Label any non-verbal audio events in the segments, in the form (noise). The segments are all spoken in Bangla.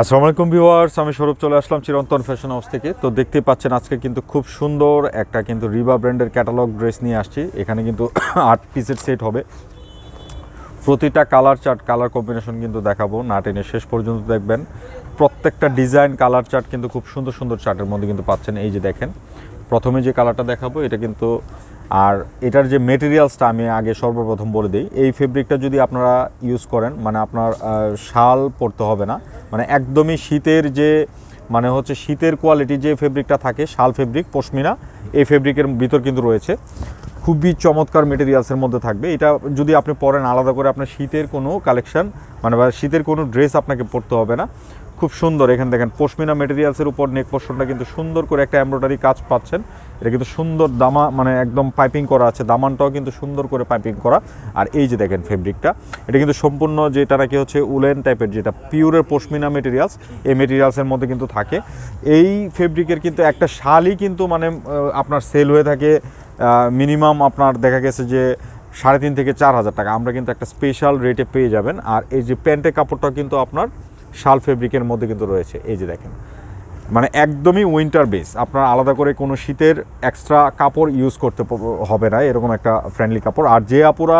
আসসালামু আলাইকুম ভিউয়ার্স, আমি সৌরভ চলে আসলাম চিরন্তন ফ্যাশন হাউস থেকে। তো দেখতে পাচ্ছেন আজকে কিন্তু খুব সুন্দর একটা কিন্তু রিবা ব্র্যান্ডের ক্যাটালগ ড্রেস নিয়ে আসছি। এখানে কিন্তু (coughs) আট পিসের সেট হবে। প্রতিটা কালার চার্ট কালার কম্বিনেশন কিন্তু দেখাবো। না টেনে শেষ পর্যন্ত দেখবেন। প্রত্যেকটা ডিজাইন কালার চার্ট কিন্তু খুব সুন্দর সুন্দর চার্টের মধ্যে কিন্তু পাচ্ছেন। এই যে দেখেন, প্রথমে যে কালারটা দেখাবো, এটা কিন্তু আর এটার যে মেটেরিয়ালসটা আমি আগে সর্বপ্রথম বলে দিই, এই ফেব্রিকটা যদি আপনারা ইউজ করেন মানে আপনার শাল পরতে হবে না। মানে একদমই শীতের যে মানে হচ্ছে শীতের কোয়ালিটি যে ফেব্রিকটা থাকে, শাল ফেব্রিক পশমিনা, এই ফেব্রিকের ভিতর কিন্তু রয়েছে। খুবই চমৎকার মেটেরিয়ালসের মধ্যে থাকবে। এটা যদি আপনি পরেন, আলাদা করে আপনার শীতের কোনো কালেকশন মানে বা শীতের কোনো ড্রেস আপনাকে পরতে হবে না। খুব সুন্দর। এখানে দেখেন, পশমিনা মেটেরিয়ালসের উপর নেক পোর্শনটা কিন্তু সুন্দর করে একটা এমব্রয়ডারি কাজ পাচ্ছেন। এটা কিন্তু সুন্দর দামা মানে একদম পাইপিং করা আছে। দামানটাও কিন্তু সুন্দর করে পাইপিং করা। আর এই যে দেখেন ফেব্রিকটা এটা কিন্তু সম্পূর্ণ যেটা নাকি হচ্ছে উলেন টাইপের যেটা পিওরের পশমিনা মেটেরিয়ালস এই মেটেরিয়ালসের মধ্যে কিন্তু থাকে। এই ফেব্রিকের কিন্তু একটা শালই কিন্তু মানে আপনার সেল হয়ে থাকে মিনিমাম আপনার দেখা গেছে যে সাড়ে তিন থেকে চার হাজার টাকা। আমরা কিন্তু একটা স্পেশাল রেটে পেয়ে যাবেন। আর এই যে প্যান্টের কাপড়টা কিন্তু আপনার শাল ফেব্রিকের মধ্যে কিন্তু রয়েছে। এই যে দেখেন। মানে একদমই উইন্টার বেস আপনার আলাদা করে কোনো শীতের এক্সট্রা কাপড় ইউজ করতে হবে না, এরকম একটা ফ্রেন্ডলি কাপড়। আর যে আপুরা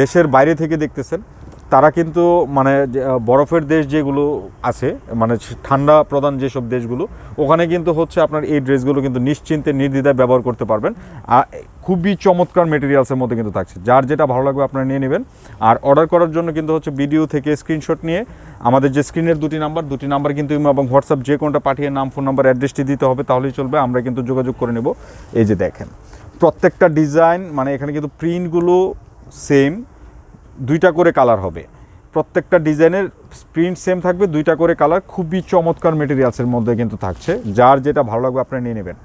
দেশের বাইরে থেকে দেখতেছেন তারা কিন্তু মানে বরফের দেশ যেগুলো আছে মানে ঠান্ডা প্রধান যেসব দেশগুলো, ওখানে কিন্তু হচ্ছে আপনার এই ড্রেসগুলো কিন্তু নিশ্চিন্তে নির্দ্বিধায় ব্যবহার করতে পারবেন। আর খুবই চমৎকার মেটেরিয়ালসের মধ্যে কিন্তু থাকছে। যার যেটা ভালো লাগবে আপনারা নিয়ে নেবেন। আর অর্ডার করার জন্য কিন্তু হচ্ছে ভিডিও থেকে স্ক্রিনশট নিয়ে আমাদের যে স্ক্রিনের দুটি নাম্বার দুটি নাম্বার কিন্তু এবং হোয়াটসঅ্যাপ যে কোনটা পাঠিয়ে নাম ফোন নাম্বার অ্যাড্রেসটি দিতে হবে, তাহলেই চলবে। আমরা কিন্তু যোগাযোগ করে নেব। এই যে দেখেন, প্রত্যেকটা ডিজাইন মানে এখানে কিন্তু প্রিন্টগুলো সেম দুইটা করে কালার হবে। প্রত্যেকটা ডিজাইনের প্রিন্ট সেম থাকবে, দুইটা করে কালার খুবই চমৎকার মেটেরিয়ালসের মধ্যে কিন্তু থাকছে। যার যেটা ভালো লাগবে আপনারা নিয়ে নেবেন।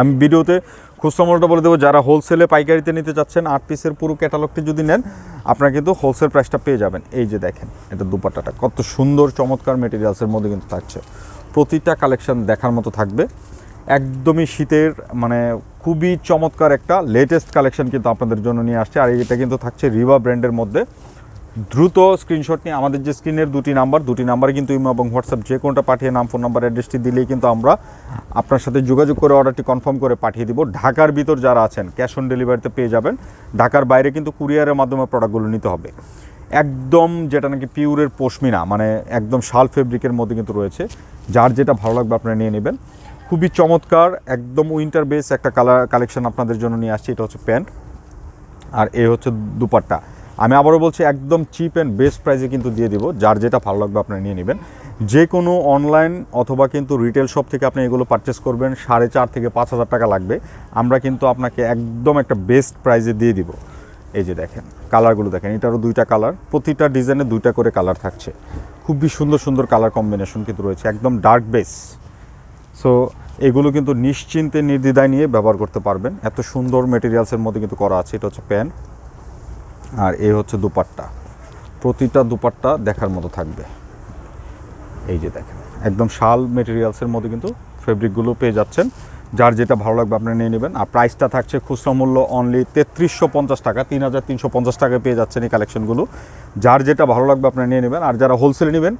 আমি ভিডিওতে খুচরা মূল্যটা বলে দেবো, যারা হোলসেলে পাইকারিতে নিতে চাচ্ছেন, আট পিসের পুরো ক্যাটালগটি যদি নেন, আপনারা কিন্তু হোলসেল প্রাইসটা পেয়ে যাবেন। এই যে দেখেন, এটা দুপাট্টাটা, কত সুন্দর চমৎকার মেটেরিয়ালসের মধ্যে কিন্তু থাকছে। প্রতিটা কালেকশন দেখার মতো থাকবে। একদমই শীতের মানে খুবই চমৎকার একটা লেটেস্ট কালেকশন কিন্তু আপনাদের জন্য নিয়ে আসছে। আর এটা কিন্তু থাকছে রিভা ব্র্যান্ডের মধ্যে। দ্রুত স্ক্রিনশট নিয়ে আমাদের যে স্ক্রিনের দুটি নাম্বার দুটি নাম্বার কিন্তু ইমো এবং হোয়াটসঅ্যাপ যে কোনটা পাঠিয়ে নাম ফোন নাম্বার অ্যাড্রেসটি দিলেই কিন্তু আমরা আপনার সাথে যোগাযোগ করে অর্ডারটি কনফার্ম করে পাঠিয়ে দিব। ঢাকার ভিতর যারা আছেন ক্যাশ অন ডেলিভারিতে পেয়ে যাবেন। ঢাকার বাইরে কিন্তু কুরিয়ারের মাধ্যমে প্রোডাক্টগুলো নিতে হবে। একদম যেটা নাকি পিউরের পশমিনা মানে একদম শাল ফেব্রিকের মধ্যে কিন্তু রয়েছে। যার যেটা ভালো লাগবে আপনারা নিয়ে নেবেন। খুবই চমৎকার, একদম উইন্টার বেস একটা কালার কালেকশন আপনাদের জন্য নিয়ে আসছি, এটা হচ্ছে প্যান্ট আর এই হচ্ছে দুপাট্টা। আমি আবারও বলছি, একদম চিপ অ্যান্ড বেস্ট প্রাইসে কিন্তু দিয়ে দিব, যার যেটা ভালো লাগবে আপনারা নিয়ে নেবেন। যে কোনো অনলাইন অথবা কিন্তু রিটেল শপ থেকে আপনি এগুলো পারচেস করবেন, সাড়ে চার থেকে পাঁচ হাজার টাকা লাগবে। আমরা কিন্তু আপনাকে একদম একটা বেস্ট প্রাইসে দিয়ে দিব। এই যে দেখেন কালারগুলো দেখেন, এটারও দুইটা কালার প্রতিটা ডিজাইনে দুইটা করে কালার থাকছে। খুবই সুন্দর সুন্দর কালার কম্বিনেশন কিন্তু রয়েছে, একদম ডার্ক বেস সো এগুলো কিন্তু নিশ্চিন্তে নির্দ্বিধায় নিয়ে ব্যবহার করতে পারবেন। এত সুন্দর মেটেরিয়ালসের মধ্যে কিন্তু করা আছে, এটা হচ্ছে প্যান্ট আর এই হচ্ছে দুপাট্টা। প্রতিটা দুপাট্টা দেখার মতো থাকবে। এই যে দেখেন, একদম শাল মেটেরিয়ালসের মধ্যে কিন্তু ফেব্রিকগুলো পেয়ে যাচ্ছেন। যার যেটা ভালো লাগবে আপনি নিয়ে নেবেন। আর প্রাইসটা থাকছে খুচরা মূল্য অনলি তেত্রিশশো পঞ্চাশ টাকা, তিন হাজার তিনশো পঞ্চাশ টাকায় পেয়ে যাচ্ছেন এই কালেকশনগুলো যার যেটা ভালো লাগবে আপনি নিয়ে নেবেন। আর যারা হোলসেলে নেবেন,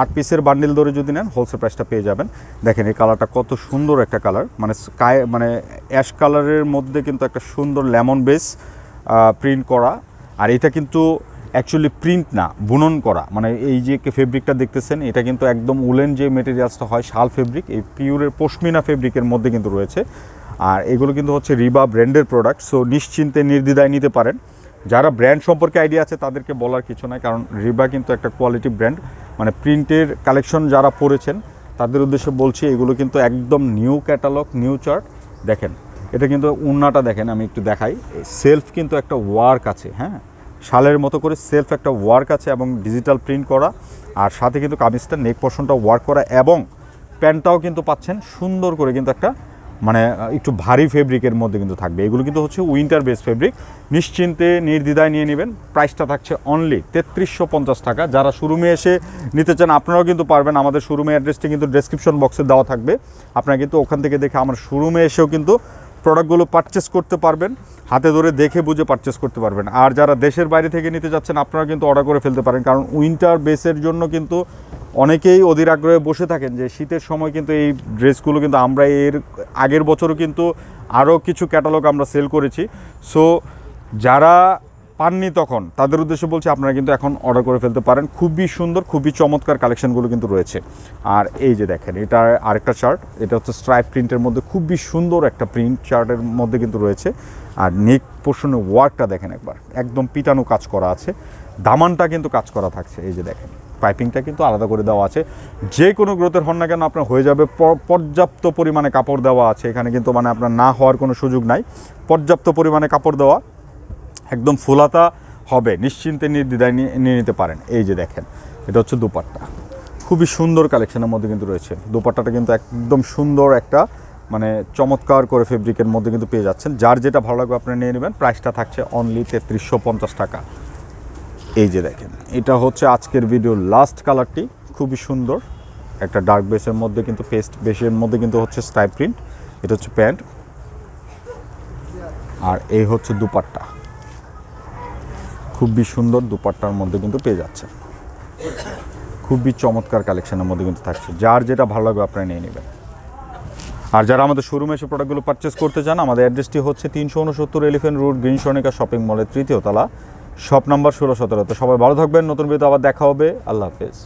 আট পিসের বান্ডিল ধরে যদি নেন হোলসেল প্রাইসটা পেয়ে যাবেন। দেখেন এই কালারটা কত সুন্দর একটা কালার মানে স্কাই মানে অ্যাশ কালারের মধ্যে কিন্তু একটা সুন্দর লেমন বেস প্রিন্ট করা। আর এটা কিন্তু অ্যাকচুয়ালি প্রিন্ট না, বুনন করা। মানে এই যে ফেব্রিকটা দেখতেছেন, এটা কিন্তু একদম উলেন যে মেটেরিয়ালসটা হয়, শাল ফেব্রিক এই পিওরের পশমিনা ফেব্রিকের মধ্যে কিন্তু রয়েছে। আর এগুলো কিন্তু হচ্ছে রিবা ব্র্যান্ডের প্রোডাক্ট সো নিশ্চিন্তে নির্দ্বিধায় নিতে পারেন। যারা ব্র্যান্ড সম্পর্কে আইডিয়া আছে, তাদেরকে বলার কিছু নাই, কারণ রিবা কিন্তু একটা কোয়ালিটি ব্র্যান্ড মানে প্রিন্টের কালেকশন যারা পড়েছেন, তাদের উদ্দেশ্যে বলছি, এগুলো কিন্তু একদম নিউ ক্যাটালগ নিউ চার্ট দেখেন, এটা কিন্তু উন্নাটা দেখেন, আমি একটু দেখাই। সেলফ কিন্তু একটা ওয়ার্ক আছে হ্যাঁ? শালের মতো করে সেলফ একটা ওয়ার্ক আছে এবং ডিজিটাল প্রিন্ট করা। আর সাথে কিন্তু কামিজটা নেক পোর্শনটা ওয়ার্ক করা এবং প্যান্টটাও কিন্তু পাচ্ছেন সুন্দর করে কিন্তু একটা মানে একটু ভারী ফেব্রিকের মধ্যে কিন্তু থাকবে। এগুলো কিন্তু হচ্ছে উইন্টার বেস ফেব্রিক নিশ্চিন্তে, নির্দ্বিধায় নিয়ে নেবেন। প্রাইসটা থাকছে অনলি তেত্রিশশো পঞ্চাশ টাকা। যারা শোরুমে এসে নিতে চান, আপনারাও কিন্তু পারবেন। আমাদের শোরুমে অ্যাড্রেসটি কিন্তু ডেসক্রিপশন বক্সে দেওয়া থাকবে। আপনারা কিন্তু ওখান থেকে দেখে আমার শোরুমে এসেও কিন্তু প্রোডাক্টগুলো পারচেস করতে পারবেন, হাতে ধরে দেখে বুঝে পারচেস করতে পারবেন। আর যারা দেশের বাইরে থেকে নিতে যাচ্ছেন, আপনারা কিন্তু অর্ডার করে ফেলতে পারেন। কারণ উইন্টার বেসের জন্য কিন্তু অনেকেই অধীর আগ্রহে বসে থাকেন যে শীতের সময় কিন্তু এই ড্রেসগুলো কিন্তু আমরা এর আগের বছরও কিন্তু আরও কিছু ক্যাটালগ আমরা সেল করেছি। সো যারা পাননি তখন। তাদের উদ্দেশ্যে বলছি, আপনারা কিন্তু এখন অর্ডার করে ফেলতে পারেন। খুবই সুন্দর, খুবই চমৎকার কালেকশনগুলো কিন্তু রয়েছে। আর এই যে দেখেন, এটা আরেকটা চার্ট এটা হচ্ছে স্ট্রাইপ প্রিন্টের মধ্যে খুবই সুন্দর একটা প্রিন্ট চার্টের মধ্যে কিন্তু রয়েছে। আর নেক পোর্শনের ওয়ার্কটা দেখেন একবার, একদম পিটানো কাজ করা আছে। দামানটা কিন্তু কাজ করা থাকছে, এই যে দেখেন। পাইপিংটা কিন্তু আলাদা করে দেওয়া আছে। যে কোনো গ্রোথের হন না কেন, আপনার হয়ে যাবে। পর্যাপ্ত পরিমাণে কাপড় দেওয়া আছে। এখানে কিন্তু মানে আপনার না হওয়ার কোনো সুযোগ নাই। পর্যাপ্ত পরিমাণে কাপড় দেওয়া। একদম ফুলাতা হবে, নিশ্চিন্তে নির্দ্বিধায় নিয়ে নিতে পারেন। এই যে দেখেন, এটা হচ্ছে দুপাট্টা। খুবই সুন্দর কালেকশনের মধ্যে কিন্তু রয়েছে। দুপাট্টাটা কিন্তু একদম সুন্দর একটা মানে চমৎকার করে ফেব্রিকের মধ্যে কিন্তু পেয়ে যাচ্ছেন। যার যেটা ভালো লাগবে আপনি নিয়ে নেবেন। প্রাইসটা থাকছে অনলি তেত্রিশশো পঞ্চাশ টাকা। এই যে দেখেন, এটা হচ্ছে আজকের ভিডিওর লাস্ট কালারটি খুবই সুন্দর। একটা ডার্ক বেসের মধ্যে কিন্তু পেস্ট বেসের মধ্যে কিন্তু হচ্ছে স্টাইপ প্রিন্ট এটা হচ্ছে প্যান্ট। আর এই হচ্ছে দুপাট্টা। খুবই সুন্দর দুপাট্টার মধ্যে কিন্তু পেয়ে যাচ্ছে খুবই চমৎকার কালেকশানের মধ্যে কিন্তু থাকছে। যার যেটা ভালো লাগবে আপনারা নিয়ে নেবেন। আর যারা আমাদের শোরুমে এসে প্রোডাক্টগুলো পারচেস করতে চান, আমাদের অ্যাড্রেসটি হচ্ছে তিনশো উনসত্তর এলিফেন্ট রোড গ্রিন সনিকা শপিং মলের তৃতীয় তলা শপ নাম্বার ষোলো সতেরো। তো সবাই ভালো থাকবেন, নতুন ভিডিও আবার দেখা হবে। আল্লাহ হাফেজ।